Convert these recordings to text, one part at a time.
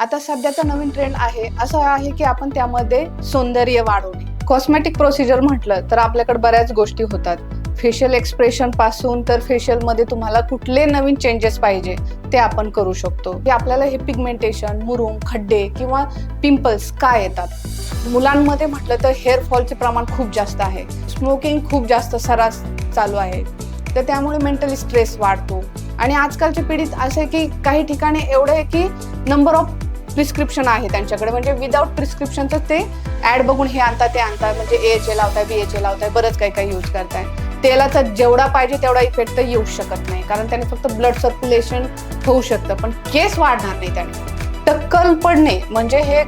आता सध्याचा नवीन ट्रेंड आहे. असं आहे की आपण त्यामध्ये सौंदर्य वाढवणे. कॉस्मेटिक प्रोसिजर म्हटलं तर आपल्याकडे बऱ्याच गोष्टी होतात. फेशियल एक्सप्रेशनपासून तर फेशियलमध्ये तुम्हाला कुठले नवीन चेंजेस पाहिजे ते आपण करू शकतो. की आपल्याला हे पिगमेंटेशन मुरुम खड्डे किंवा पिंपल्स का येतात? मुलांमध्ये म्हटलं तर हेअर फॉलचे प्रमाण खूप जास्त आहे. स्मोकिंग खूप जास्त सरास चालू आहे. तर त्यामुळे मेंटली स्ट्रेस वाढतो. आणि आजकालच्या पिढीत असं आहे की काही ठिकाणी एवढं आहे की नंबर ऑफ प्रिस्क्रिप्शन आहे त्यांच्याकडे. म्हणजे विदाऊट प्रिस्क्रिप्शनचं ते ॲड बघून हे आणतात ते आणतात. म्हणजे A H A लावताय B H A लावताय बरंच काही काही यूज करताय. तेलाचा जेवढा पाहिजे तेवढा इफेक्ट तर येऊ शकत नाही. कारण त्याने फक्त ब्लड सर्क्युलेशन होऊ शकतं. पण केस वाढणार नाही त्याने. टक्कल पडणे म्हणजे हे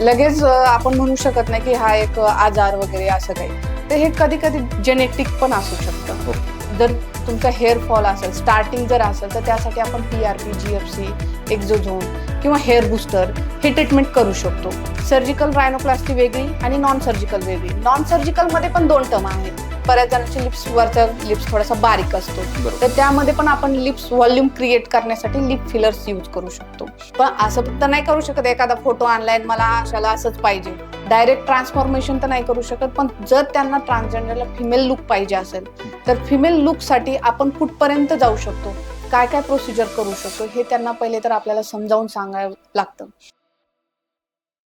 लगेच आपण म्हणू शकत नाही की हा एक आजार वगैरे असं काही. तर हे कधी कधी जेनेटिक पण असू शकतं. जर तुमचा हेअर फॉल असेल स्टार्टिंग जर असेल तर त्यासाठी आपण P R P G F C exosome किंवा हेअर बुस्टर हे ट्रीटमेंट करू शकतो. सर्जिकल रायनोप्लास्टी वेगळी आणि नॉन सर्जिकल वेगळी. नॉन सर्जिकलमध्ये पण दोन टर्म आहेत. बऱ्याच जणांचे लिप्स वरचा लिप्स थोडासा बारीक असतो. तर त्यामध्ये पण आपण लिप्स व्हॉल्यूम क्रिएट करण्यासाठी लिप फिलर्स यूज करू शकतो. पण असं फक्त नाही करू शकत. एखादा फोटो ऑनलाईन मला अशाला असंच पाहिजे. डायरेक्ट ट्रान्सफॉर्मेशन तर नाही करू शकत. पण जर त्यांना ट्रान्सजेंडरला फिमेल लुक पाहिजे असेल तर फिमेल लुकसाठी आपण कुठपर्यंत जाऊ शकतो? काय काय प्रोसिजर करू शकतो हे त्यांना पहिले तर आपल्याला समजावून सांगावं लागतं.